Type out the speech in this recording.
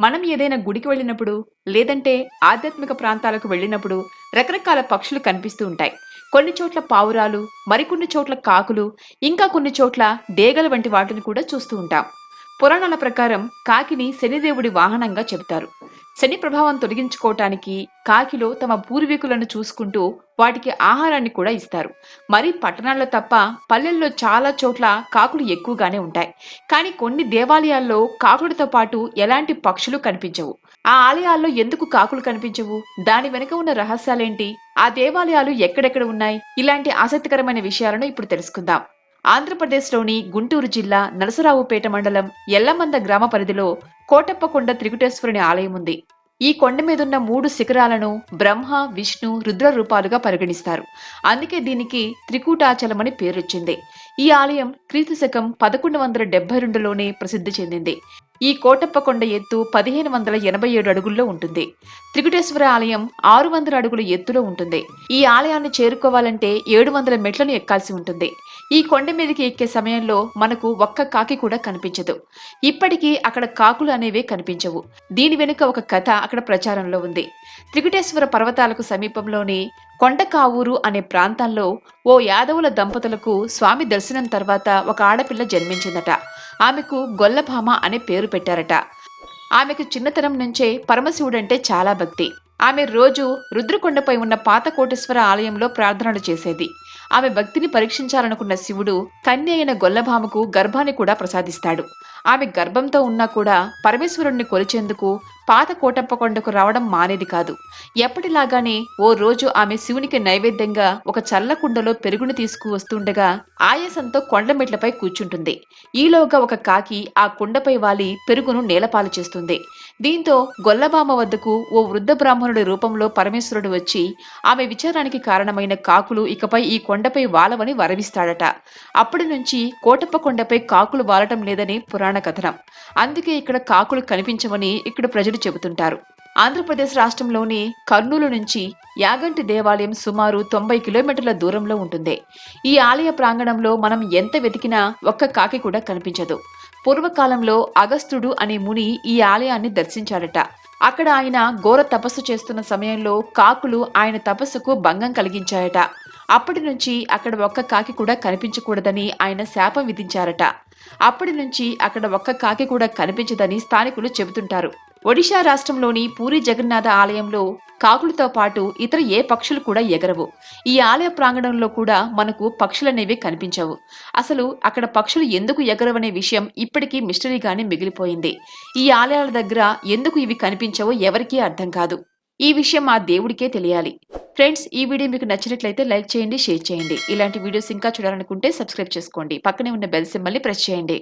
మనం ఏదైనా గుడికి వెళ్ళినప్పుడు లేదంటే ఆధ్యాత్మిక ప్రాంతాలకు వెళ్ళినప్పుడు రకరకాల పక్షులు కనిపిస్తూ ఉంటాయి. కొన్ని చోట్ల పావురాలు మరికొన్ని చోట్ల కాకులు ఇంకా కొన్ని చోట్ల డేగల వంటి వాటిని కూడా చూస్తూ ఉంటాం. పురాణాల ప్రకారం కాకిని శనిదేవుడి వాహనంగా చెబుతారు. శని ప్రభావం తొలగించుకోవటానికి కాకిలో తమ పూర్వీకులను చూసుకుంటూ వాటికి ఆహారాన్ని కూడా ఇస్తారు. మరి పట్టణాల్లో తప్ప పల్లెల్లో చాలా చోట్ల కాకులు ఎక్కువగానే ఉంటాయి. కానీ కొన్ని దేవాలయాల్లో కాకులతో పాటు ఎలాంటి పక్షులు కనిపించవు. ఆ ఆలయాల్లో ఎందుకు కాకులు కనిపించవు? దాని వెనుక ఉన్న రహస్యాలేంటి? ఆ దేవాలయాలు ఎక్కడెక్కడ ఉన్నాయి? ఇలాంటి ఆసక్తికరమైన విషయాలను ఇప్పుడు తెలుసుకుందాం. ఆంధ్రప్రదేశ్లోని గుంటూరు జిల్లా నరసరావుపేట మండలం ఎల్లమంద గ్రామ పరిధిలో కోటప్పకొండ త్రికుటేశ్వరుని ఆలయం ఉంది. ఈ కొండ మీదున్న మూడు శిఖరాలను బ్రహ్మ విష్ణు రుద్ర రూపాలుగా పరిగణిస్తారు. అందుకే దీనికి త్రికూటాచలమని పేరొచ్చింది. ఈ ఆలయం క్రీస్తు శకం పదకొండు వందల డెబ్బై రెండులోనే ప్రసిద్ధి చెందింది. ఈ కోటప్ప కొండ ఎత్తు పదిహేను వందల ఎనభై ఏడు అడుగుల్లో ఉంటుంది. త్రికుటేశ్వర ఆలయం ఆరు వందల అడుగుల ఎత్తులో ఉంటుంది. ఈ ఆలయాన్ని చేరుకోవాలంటే ఏడు వందల మెట్లను ఎక్కాల్సి ఉంటుంది. ఈ కొండ మీదకి ఎక్కే సమయంలో మనకు ఒక్క కాకి కూడా కనిపించదు. ఇప్పటికీ అక్కడ కాకులు అనేవే కనిపించవు. దీని వెనుక ఒక కథ అక్కడ ప్రచారంలో ఉంది. త్రికుటేశ్వర పర్వతాలకు సమీపంలోని కొండకావూరు అనే ప్రాంతంలో ఓ యాదవుల దంపతులకు స్వామి దర్శనం తర్వాత ఒక ఆడపిల్ల జన్మించిందట. ఆమెకు గొల్లభామ అనే పేరు పెట్టారట. ఆమెకు చిన్నతనం నుంచే పరమశివుడంటే చాలా భక్తి. ఆమె రోజు రుద్రకొండపై ఉన్న పాత కోటేశ్వర ఆలయంలో ప్రార్థనలు చేసేది. ఆమె భక్తిని పరీక్షించాలనుకున్న శివుడు కన్య అయిన గొల్లభామకు గర్భాన్ని కూడా ప్రసాదిస్తాడు. ఆమె గర్భంతో ఉన్నా కూడా పరమేశ్వరుణ్ణి కొలిచేందుకు పాత కోటప్ప కొండకు రావడం మానేది కాదు. ఎప్పటిలాగానే ఓ రోజు ఆమె శివునికి నైవేద్యంగా ఒక చల్ల కుండలో పెరుగును తీసుకువస్తుండగా ఆయాసంతో కొండమెట్లపై కూర్చుంటుంది. ఈలోగా ఒక కాకి ఆ కుండపై వాలి పెరుగును నేలపాలు చేస్తుంది. దీంతో గొల్లబామ వద్దకు ఓ వృద్ధ బ్రాహ్మణుడి రూపంలో పరమేశ్వరుడు వచ్చి ఆమె విచారానికి కారణమైన కాకులు ఇకపై ఈ కొండపై వాలవని వరవిస్తాడట. అప్పటి నుంచి కోటప్ప కొండపై కాకులు వాలటం లేదని పురాణ కథనం. అందుకే ఇక్కడ కాకులు కనిపించవని ఇక్కడ ప్రజలు చెబుతుంటారు. ఆంధ్రప్రదేశ్ రాష్ట్రంలోని కర్నూలు నుంచి యాగంటి దేవాలయం సుమారు తొంభై కిలోమీటర్ల దూరంలో ఉంటుంది. ఈ ఆలయ ప్రాంగణంలో మనం ఎంత వెతికినా ఒక్క కాకి కూడా కనిపించదు. పూర్వకాలంలో అగస్త్యుడు అనే ముని ఈ ఆలయాన్ని దర్శించాడట. అక్కడ ఆయన ఘోర తపస్సు చేస్తున్న సమయంలో కాకులు ఆయన తపస్సుకు భంగం కలిగించాయట. అప్పటి నుంచి అక్కడ ఒక్క కాకి కూడా కనిపించకూడదని ఆయన శాపం విధించారట. అప్పటి నుంచి అక్కడ ఒక్క కాకి కూడా కనిపించదని స్థానికులు చెబుతుంటారు. ఒడిషా రాష్ట్రంలోని పూరి జగన్నాథ ఆలయంలో కాకులతో పాటు ఇతర ఏ పక్షులు కూడా ఎగరవు. ఈ ఆలయ ప్రాంగణంలో కూడా మనకు పక్షులనేవి కనిపించవు. అసలు అక్కడ పక్షులు ఎందుకు ఎగరవనే విషయం ఇప్పటికీ మిస్టరీగానే మిగిలిపోయింది. ఈ ఆలయాల దగ్గర ఎందుకు ఇవి కనిపించవో ఎవరికీ అర్థం కాదు. ఈ విషయం ఆ దేవుడికే తెలియాలి. ఫ్రెండ్స్ ఈ వీడియో మీకు నచ్చినట్లయితే లైక్ చేయండి షేర్ చేయండి. ఇలాంటి వీడియోస్ ఇంకా చూడాలనుకుంటే సబ్స్క్రైబ్ చేసుకోండి. పక్కనే ఉన్న బెల్ సింబల్ని ప్రెస్ చేయండి.